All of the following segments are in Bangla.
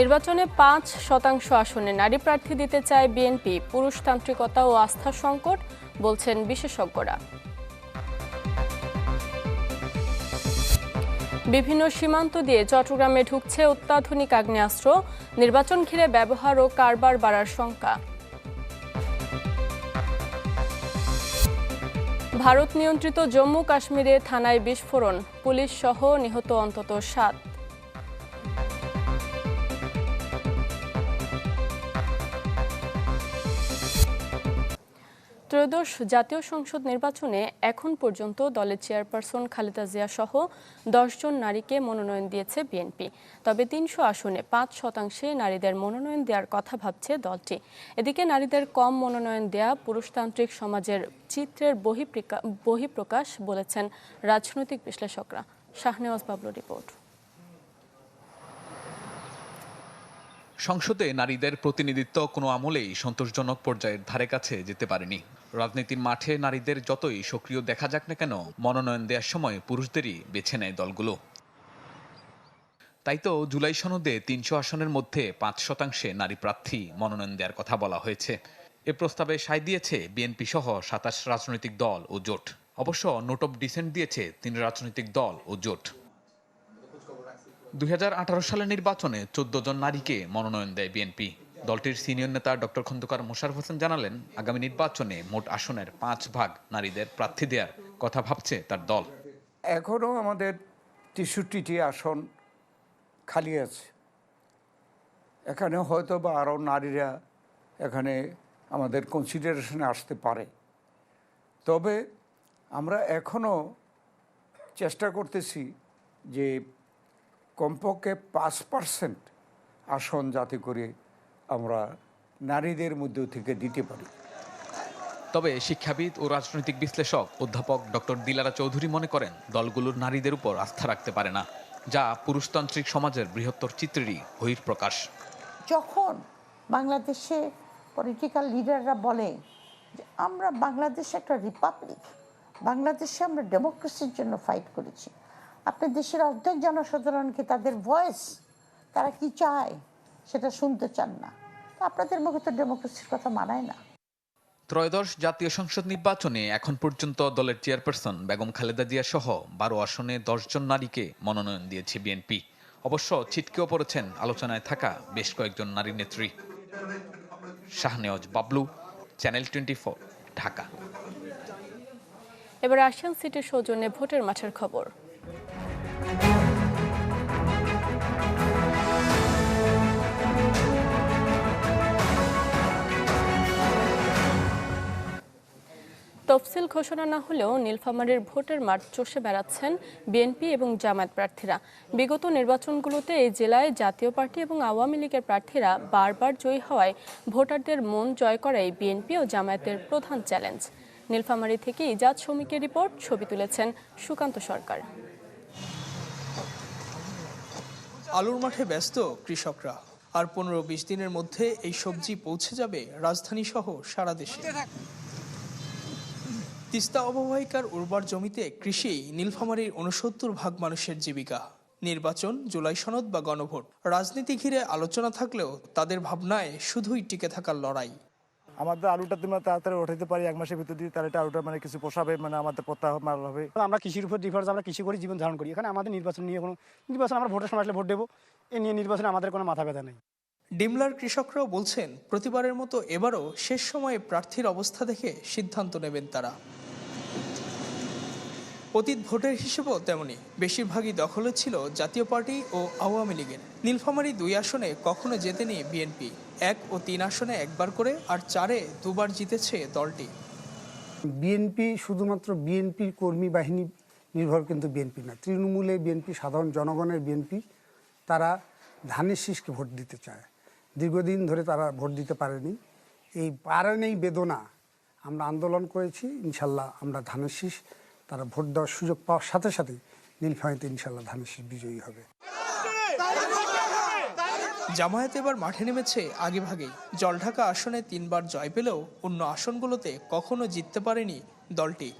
নির্বাচনে পাঁচ শতাংশ আসনে নারী প্রার্থী দিতে চায় বিএনপি, পুরুষতান্ত্রিকতা ও আস্থা সংকট, বলছেন বিশেষজ্ঞরা। বিভিন্ন সীমান্ত দিয়ে চট্টগ্রামে ঢুকছে অত্যাধুনিক আগ্নেয়াস্ত্র, নির্বাচন ঘিরে ব্যবহার ও কারবার বাড়ার শঙ্কা। ভারত নিয়ন্ত্রিত জম্মু কাশ্মীরে থানায় বিস্ফোরণ, পুলিশ সহ নিহত অন্তত সাত। ত্রয়োদশ জাতীয় সংসদ নির্বাচনে এখন পর্যন্ত দলের চেয়ারপারসন খালেদা জিয়া সহ দশজন নারীকে মনোনয়ন দিয়েছে বিএনপি। তবে তিনশো আসনে পাঁচ শতাংশে নারীদের মনোনয়ন দেওয়ার কথা ভাবছে দলটি। এদিকে নারীদের কম মনোনয়ন দেয়া পুরুষতান্ত্রিক সমাজের চিত্রের বহিঃপ্রিকা- বহিঃপ্রকাশ বলেছেন রাজনৈতিক বিশ্লেষকরা। শাহনেওয়াজ বাবলু রিপোর্ট। সংসদে নারীদের প্রতিনিধিত্ব কোনো আমলেই সন্তোষজনক পর্যায়ের ধারে কাছে যেতে পারেনি। রাজনীতির মাঠে নারীদের যতই সক্রিয় দেখা যাক না কেন, মনোনয়ন দেওয়ার সময় পুরুষদেরই বেছে নেয় দলগুলো। তাই তো জুলাই সনদে তিনশো আসনের মধ্যে পাঁচ শতাংশে নারী প্রার্থী মনোনয়ন দেওয়ার কথা বলা হয়েছে। এ প্রস্তাবে সায় দিয়েছে বিএনপি সহ সাতাশ রাজনৈতিক দল ও জোট। অবশ্য নোট অফ ডিসেন্ট দিয়েছে তিন রাজনৈতিক দল ও জোট। দুই হাজার আঠারো সালের নির্বাচনে চোদ্দ জন নারীকে মনোনয়ন দেয় বিএনপি। দলটির সিনিয়র নেতা ডক্টর খন্দকার মোশারফ হোসেন জানালেন, আগামী নির্বাচনে মোট আসনের পাঁচ ভাগ নারীদের প্রার্থী দেওয়ার কথা ভাবছে তার দল। এখনও আমাদের তেষট্টিটি আসন খালি আছে। এখানে হয়তো বা আরও নারীরা এখানে আমাদের কনসিডারেশনে আসতে পারে। তবে আমরা এখনও চেষ্টা করতেছি যে কমপক্ষে পাঁচ পার্সেন্ট আসন যাতে করে আমরা নারীদের মধ্য থেকে দিতে পারি। তবে শিক্ষাবিদ ও রাজনৈতিক বিশ্লেষক অধ্যাপক ডক্টর দিলারা চৌধুরী মনে করেন দলগুলোর নারীদের উপর আস্থা রাখতে পারে না যা পুরুষতান্ত্রিক সমাজের বৃহত্তর চিত্রেরই বহিঃপ্রকাশ। যখন বাংলাদেশে পলিটিক্যাল লিডাররা বলে যে আমরা বাংলাদেশ একটা রিপাবলিক বাংলাদেশে আমরা ডেমোক্রেসির জন্য ফাইট করেছি। আপনার দেশের অর্ধেক জনসাধারণকে তাদের ভয়েস তারা কি চায়? সেটা শুনতে চান না। আপনাদের মুখে তো ডেমোক্রেসির কথা মানায় না। ত্রয়োদশ জাতীয় সংসদ নির্বাচনে এখন পর্যন্ত দলের চেয়ারপারসন বেগম খালেদা জিয়া সহ বারো আসনে দশজন নারীকে মনোনয়ন দিয়েছে বিএনপি। অবশ্য ছিটকেও পড়েছেন আলোচনায় থাকা বেশ কয়েকজন নারী নেত্রী। Shahnewaz Bablu channel twenty Dhaka. এবার আশিয়ান সিটির সৌজন্যে ভোটের মাঠের খবর। তফসিল ঘোষণা না হলেও নীলফামারীর ভোটের মাঠ চষে বেড়াচ্ছেন বিএনপি এবং জামায়াত প্রার্থীরা। বিগত নির্বাচনগুলোতে এই জেলায় জাতীয় পার্টি এবং আওয়ামী লীগের প্রার্থীরা বারবার জয়ী হওয়ায় ভোটারদের মন জয় করাই বিএনপি ও জামায়াতের প্রধান চ্যালেঞ্জ। নীলফামারী থেকে ইজাজ শ্রমিকের রিপোর্ট, ছবি তুলেছেন সুকান্ত সরকার। আলুর মাঠে ব্যস্ত কৃষকরা। আর পনেরো বিশ দিনের মধ্যে এই সবজি পৌঁছে যাবে রাজধানী সহ সারা দেশে। তিস্তা অববাহিকার উর্বর জমিতে কৃষি নীলফামারীর উনসত্তর ভাগ মানুষের জীবিকা। নির্বাচন জুলাই সনদ বা গণভোট। রাজনীতি ঘিরে আলোচনা থাকলেও তাদের ভাবনায় শুধুই টিকে থাকার লড়াই। আমাদের আলুটা তুমি তাড়াতাড়ি উঠাইতে পারি এক মাসের ভিতর দিয়ে তাহলে আলুটা মানে কিছু পোষাবে মানে আমাদের প্রত্যাহ মার হবে। আমরা কৃষির উপর ডিফারেন্স আমরা কৃষি করে জীবন ধারণ করি। এখানে আমাদের নির্বাচন নিয়ে কোনো নির্বাচন আমরা ভোটের সময় আসলে ভোট দেবো। এ নিয়ে নির্বাচনে আমাদের কোনো মাথা ব্যথা নেই। ডিমলার কৃষকরাও বলছেন প্রতিবারের মতো এবারও শেষ সময়ে প্রার্থীর অবস্থা দেখে সিদ্ধান্ত নেবেন তারা। অতীত ভোটের হিসেবেও তেমনি। বেশিরভাগই দখলে ছিল জাতীয় পার্টি ও আওয়ামী লীগের। নীলফামারী দুই আসনে কখনো জেতেনি বিএনপি। এক ও তিন আসনে একবার করে আর চারে দুবার জিতেছে দলটি। বিএনপি শুধুমাত্র বিএনপির কর্মী বাহিনী নির্ভর কিন্তু বিএনপি না। তৃণমূলে বিএনপি, সাধারণ জনগণের বিএনপি, তারা ধানের শীষকে ভোট দিতে চায়। দীর্ঘদিন ধরে তারা ভোট দিতে পারেনি। এই পারেন এই বেদনা আমরা আন্দোলন করেছি, ইনশাল্লাহ আমরা ধানের শীষ তারা ভোট দেওয়ার সুযোগ পাওয়ার সাথে সাথেই নীলফামারীতে ইনশাল্লাহ ধানের শীষ বিজয়ী হবে। জামায়াত এবার মাঠে নেমেছে আগেভাগেই। জলঢাকা আসনে তিনবার জয় পেলেও অন্য আসনগুলোতে কখনো জিততে পারেনি দলটি।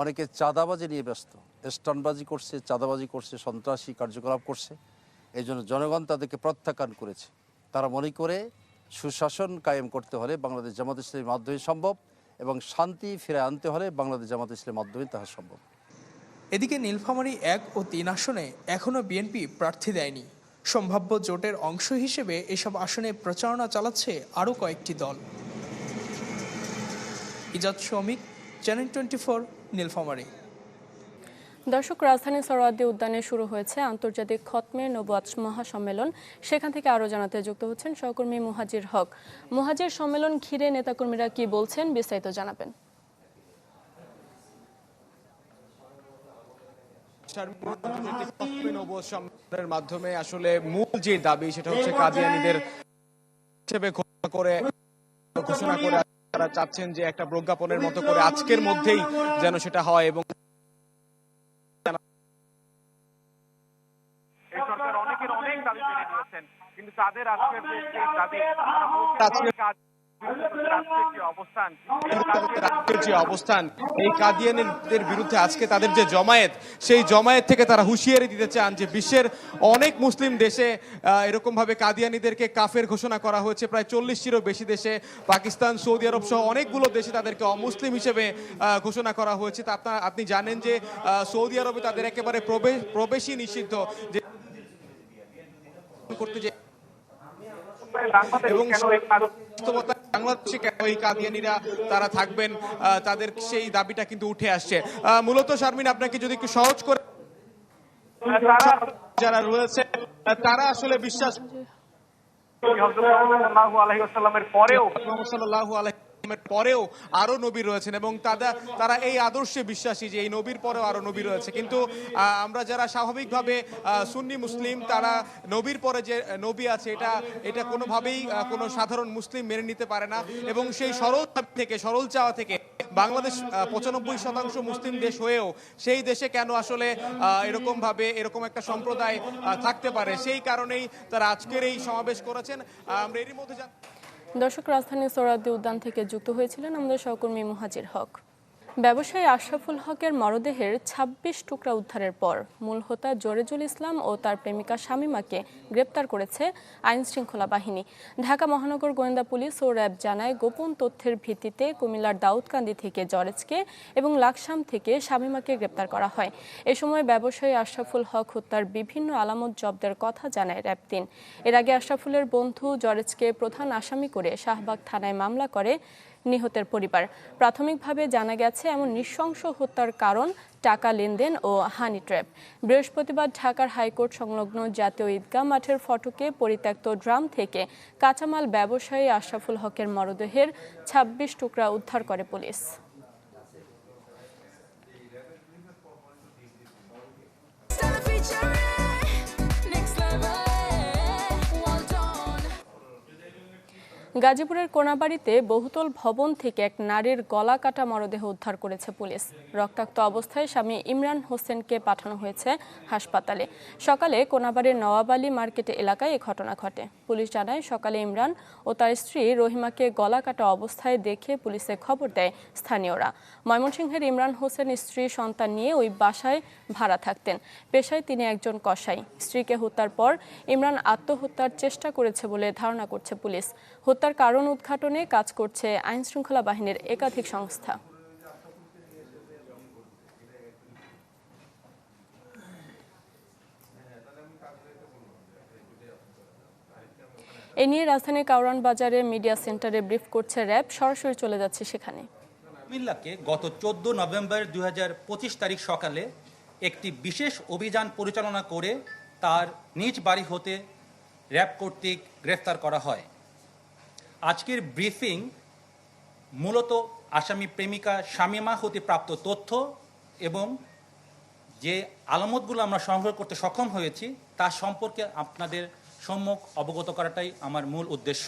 অনেকে চাঁদাবাজি নিয়ে ব্যস্ত। স্টানবাজি করছে চাঁদাবাজি করছে সন্ত্রাসী কার্যকলাপ করছে। এই জন্য জনগণ তাদেরকে প্রত্যাখ্যান করেছে। তারা মনে করে সুশাসন কায়েম করতে হলে বাংলাদেশ জামাত ইসলামের মাধ্যমে সম্ভব। এবং শান্তি ফিরে আনতে হলে বাংলাদেশ জামাত ইসলামের মাধ্যমে তাহা সম্ভব। এদিকে নীলফামারী এক ও তিন আসনে এখনও বিএনপি প্রার্থী দেয়নি। সম্ভাব্য জোটের অংশ হিসেবে এসব আসনে প্রচারণা চালাচ্ছে আরও কয়েকটি দল। ইজাদ শ্রমিক, চ্যানেল টোয়েন্টি ফোর, নীলফামারী। দর্শক, রাজধানী সরোয়ার্দী উদ্যানে শুরু হয়েছে আন্তর্জাতিক খতমে নবুয়াত মহাসম্মেলন। সেখান থেকে আরও জানাতে যুক্ত হচ্ছেন সহকর্মী মুহাজির হক। মুহাজির সম্মেলন ঘিরে নেতাকর্মীরা কি বলছেন বিস্তারিত জানাবেন। মাধ্যমে আসলে মূল যে দাবি সেটা হচ্ছে কাদিয়ানিদের হিসেবে করে, ঘোষণা করে তারা চাচ্ছেন যে একটা প্রজ্ঞাপনের মতো করে আজকের মধ্যেই যেন সেটা হয় এবং তাদের আজকের যে দাবি যে অবস্থান এই কাদিয়ানিদের বিরুদ্ধে আজকে তাদের যে জমায়েত সেই জমায়েত থেকে তারা হুঁশিয়ারি দিতে চান যে বিশ্বের অনেক মুসলিম দেশে এরকম ভাবে কাদিয়ানিদেরকে কাফের ঘোষণা করা হয়েছে। প্রায় চল্লিশটিরও বেশি দেশে পাকিস্তান সৌদি আরব সহ অনেকগুলো দেশে তাদেরকে অমুসলিম হিসেবে আহ, ঘোষণা করা হয়েছে। তা আপনারা আপনি জানেন যে সৌদি আরবে তাদের একেবারে প্রবেশ প্রবেশই নিষিদ্ধ। যে করতে যে এবং বাংলাদেশে এই কাদিয়ানিরা তারা থাকবেন? তাদের সেই দাবিটা কিন্তু উঠে আসছে। মূলত শারমিন আপনাকে যদি একটু সহজ করে তারা যারা রয়েছে তারা আসলে বিশ্বাস পরেও ওয়াসাল্লামের পরেও আরও নবী রয়েছেন এবং তারা তারা এই আদর্শে বিশ্বাসী যে এই নবীর পরেও আরও নবী রয়েছে। কিন্তু আমরা যারা স্বাভাবিকভাবে সুন্নি মুসলিম, তারা নবীর পরে যে নবী আছে, এটা এটা কোনোভাবেই কোনো সাধারণ মুসলিম মেনে নিতে পারে না এবং সেই সরল থেকে, সরল চাওয়া থেকে বাংলাদেশ পঁচানব্বই শতাংশ মুসলিম দেশ হয়েও সেই দেশে কেন আসলে এরকমভাবে, এরকম একটা সম্প্রদায় থাকতে পারে? সেই কারণেই তারা আজকের এই সমাবেশ করেছেন। আমরা এরই মধ্যে দর্শক রাজধানী সোহরাওয়ার্দী উদ্যান থেকে যুক্ত হয়েছিলেন আমাদের সহকর্মী মুহাজির হক। ব্যবসায়ী আশরাফুল হকের মরদেহের ২৬ টুকরা উদ্ধারের পর মূল হোতা জরেজুল ইসলাম ও তার প্রেমিকা শামীমাকে গ্রেপ্তার করেছে আইন শৃঙ্খলা বাহিনী। ঢাকা মহানগর গোয়েন্দা পুলিশ ও র্যাব জানায়, গোপন তথ্যের ভিত্তিতে কুমিল্লার দাউদকান্দি থেকে জরেজকে এবং লাকসাম থেকে শামীমাকে গ্রেপ্তার করা হয়। এ সময় ব্যবসায়ী আশরাফুল হক হত্যার বিভিন্ন আলামত জব্দের কথা জানায় র্যাব তিন। এর আগে আশরাফুলের বন্ধু জরেজকে প্রধান আসামি করে শাহবাগ থানায় মামলা করে নিহতের পরিবার। প্রাথমিকভাবে জানা গেছে, এমন নৃশংস হত্যার কারণ টাকা লেনদেন ও হানি ট্র্যাপ। বৃহস্পতিবার ঢাকার হাইকোর্ট সংলগ্ন জাতীয় ঈদগাহ মাঠের ফটকে পরিত্যক্ত ড্রাম থেকে কাঁচামাল ব্যবসায়ী আশরাফুল হকের মরদেহের ২৬ টুকরা উদ্ধার করে পুলিশ। গাজীপুরের কোনাবাড়িতে বহুতল ভবন থেকে এক নারীর গলা কাটা মরদেহ উদ্ধার করেছে পুলিশ। রক্তাক্ত অবস্থায় স্বামী ইমরান হোসেনকে পাঠানো হয়েছে হাসপাতালে। সকালে কোনাবাড়ির নওয়াব আলী মার্কেট এলাকায় এ ঘটনা ঘটে। পুলিশ জানায়, সকালে ইমরান ও তার স্ত্রী রহিমাকে গলা কাটা অবস্থায় দেখে পুলিশে খবর দেয় স্থানীয়রা। ময়মনসিংহের ইমরান হোসেন স্ত্রী সন্তান নিয়ে ওই বাসায় ভাড়া থাকতেন। পেশায় তিনি একজন কসাই। স্ত্রীকে হত্যার পর ইমরান আত্মহত্যার চেষ্টা করেছে বলে ধারণা করছে পুলিশ। হত্যার কারণ উদ্ঘাটনে কাজ করছে আইন শৃঙ্খলা বাহিনীর একাধিক সংস্থা। এ নিয়ে রাজধানীর কাউরান বাজারে মিডিয়া সেন্টারে ব্রিফ করছে র্যাব, সরাসরি চলে যাচ্ছে সেখানে। কুমিল্লাকে গত চোদ্দ নভেম্বর দুই হাজার পঁচিশ তারিখ সকালে একটি বিশেষ অভিযান পরিচালনা করে তার নিজ বাড়ি হতে র্যাব কর্তৃক গ্রেফতার করা হয়। আজকের ব্রিফিং মূলত আসামি প্রেমিকা শামিমা হতে প্রাপ্ত তথ্য এবং যে আলামতগুলো আমরা সংগ্রহ করতে সক্ষম হয়েছি তার সম্পর্কে আপনাদের সম্মুখ অবগত করাটাই আমার মূল উদ্দেশ্য।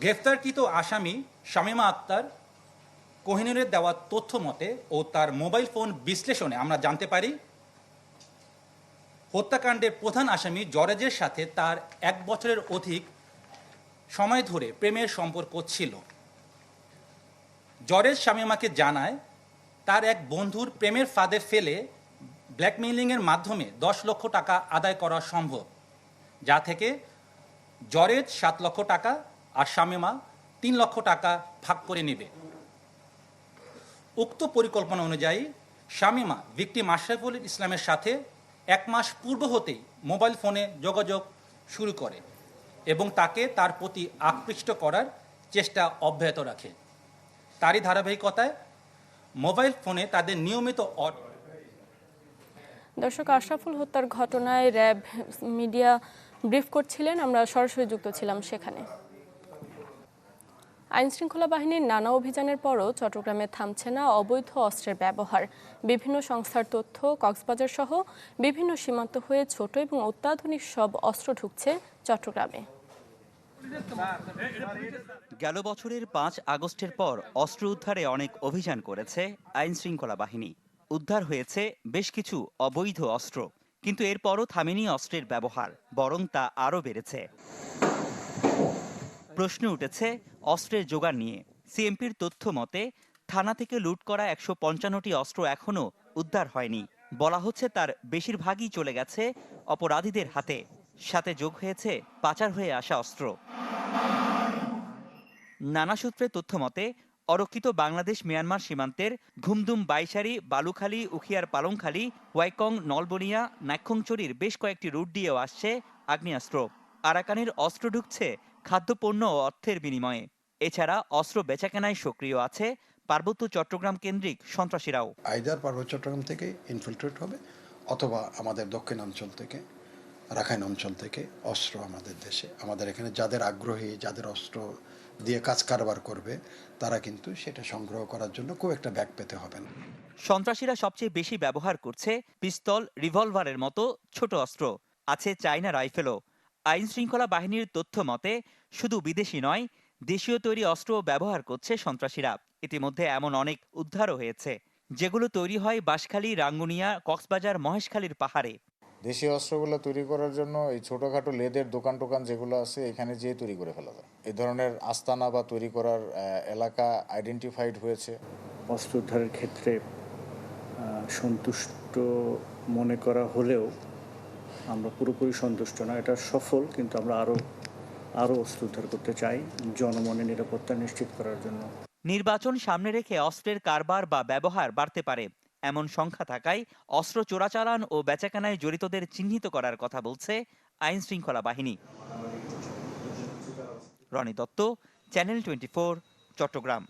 গ্রেফতারকৃত আসামি শামিমা আক্তার কোহিনুরের দেওয়া তথ্য মতে ও তার মোবাইল ফোন বিশ্লেষণে আমরা জানতে পারি হত্যাকাণ্ডের প্রধান আসামি জরেজের সাথে তার এক বছরের অধিক সময় ধরে প্রেমের সম্পর্ক ছিল। জরেজ শামিমাকে জানায়, তার এক বন্ধুর প্রেমের ফাঁদে ফেলে ব্ল্যাকমেইলিংয়ের মাধ্যমে দশ লক্ষ টাকা আদায় করা সম্ভব, যা থেকে জরেজ সাত লক্ষ টাকা আর শামিমা তিন লক্ষ টাকা ভাগ করে নেবে। উক্ত পরিকল্পনা অনুযায়ী শামিমা ভিকটিম আশরাফুল ইসলামের সাথে এক মাস পূর্ব হতেই মোবাইল ফোনে যোগাযোগ শুরু করে এবং তাকে তার প্রতি আকৃষ্ট করার চেষ্টা অব্যাহত রাখে। তারই ধারাবাহিকতায় মোবাইল ফোনে তাদের নিয়মিত দর্শক, আশরাফুল হত্যার ঘটনায় র্যাব মিডিয়া ব্রিফ করছিলেন। আমরা সরাসরি যুক্ত ছিলাম সেখানে। আইনশৃঙ্খলা বাহিনীর নানা অভিযানের পরও চট্টগ্রামে থামছে না অবৈধ অস্ত্রের ব্যবহার। বিভিন্ন সংস্থার তথ্য, কক্সবাজার সহ বিভিন্ন সীমান্ত হয়ে ছোট এবং অত্যাধুনিক সব অস্ত্র ঢুকছে চট্টগ্রামে। গেল বছরের পাঁচ আগস্টের পর অস্ত্র উদ্ধারে অনেক অভিযান করেছে আইন শৃঙ্খলা বাহিনী। উদ্ধার হয়েছে বেশ কিছু অবৈধ অস্ত্র, কিন্তু এরপরও থামেনি অস্ত্রের ব্যবহার, বরং তা আরও বেড়েছে। প্রশ্ন উঠেছে অস্ত্রের জোগাড় নিয়ে। সিএমপির তথ্য মতে, থানা থেকে লুট করা একশো পঞ্চান্নটি অস্ত্র এখনও উদ্ধার হয়নি। বলা হচ্ছে তার বেশিরভাগই চলে গেছে অপরাধীদের হাতে। সাথে যোগ হয়েছে পাচার হয়ে আসা অস্ত্র। নানা সূত্রে তথ্য মতে, অরক্ষিত বাংলাদেশ মিয়ানমার সীমান্তের ঘুমদুম বাইশারি বালুখালী, উখিয়ার পালংখালী, ওয়াইকং, নলবনিয়া নাক্ষংচুরির বেশ কয়েকটি রুট দিয়েও আসছে আগ্নেয়াস্ত্র। আরাকানের অস্ত্র ঢুকছে খাদ্যপণ্য ও অর্থের বিনিময়ে। এছাড়া অস্ত্র বেচাকেনায় সক্রিয় আছে পার্বত্য চট্টগ্রাম কেন্দ্রিক সন্ত্রাসীরাও। আইদার পার্বত্য চট্টগ্রাম থেকে ইনফিল্ট্রেট হবে অথবা আমাদের দক্ষিণাঞ্চল থেকে রাখাইন অঞ্চল থেকে অস্ত্র আমাদের দেশে। আমাদের এখানে যাদের আগ্রহী যাদের অস্ত্র দিয়ে কাজ কারবার করবে তারা কিন্তু সেটা সংগ্রহ করার জন্য খুব একটা ব্যাগ পেতে হবে না। সন্ত্রাসীরা সবচেয়ে বেশি ব্যবহার করছে পিস্তল রিভলভারের মতো ছোট অস্ত্র। আছে চাইনা রাইফেলও। আইন শৃঙ্খলা বাহিনীর তথ্য মতে শুধু বিদেশি নয় দেশীয় তৈরি অস্ত্র ব্যবহার করছে সন্ত্রাসীরা। ইতিমধ্যে এমন অনেক উদ্ধারও হয়েছে যেগুলো তৈরি হয় বাঁশখালী রাঙ্গুনিয়া কক্সবাজার মহেশখালীর পাহাড়ে। দেশীয় অস্ত্রগুলো তৈরি করার জন্য এই ছোটোখাটো লেদের দোকান টোকান যেগুলো আছে এখানে যেয়ে তৈরি করে ফেলা যায়। এই ধরনের আস্তানা বা তৈরি করার এলাকা আইডেন্টিফাইড হয়েছে। অস্ত্র উদ্ধারের ক্ষেত্রে সন্তুষ্ট মনে করা হলেও আমরা পুরোপুরি সন্তুষ্ট না। এটা সফল, কিন্তু আমরা আরও আরও অস্ত্র উদ্ধার করতে চাই জনমনের নিরাপত্তা নিশ্চিত করার জন্য। নির্বাচন সামনে রেখে অস্ত্রের কারবার বা ব্যবহার বাড়তে পারে। এমন সংখ্যা থাকায় অস্ত্র চোরাচালান ও বেচাকেনায় জড়িতদের চিহ্নিত করার কথা বলছে আইন শৃঙ্খলা বাহিনী। Roni Dutta, channel twenty Chattogram.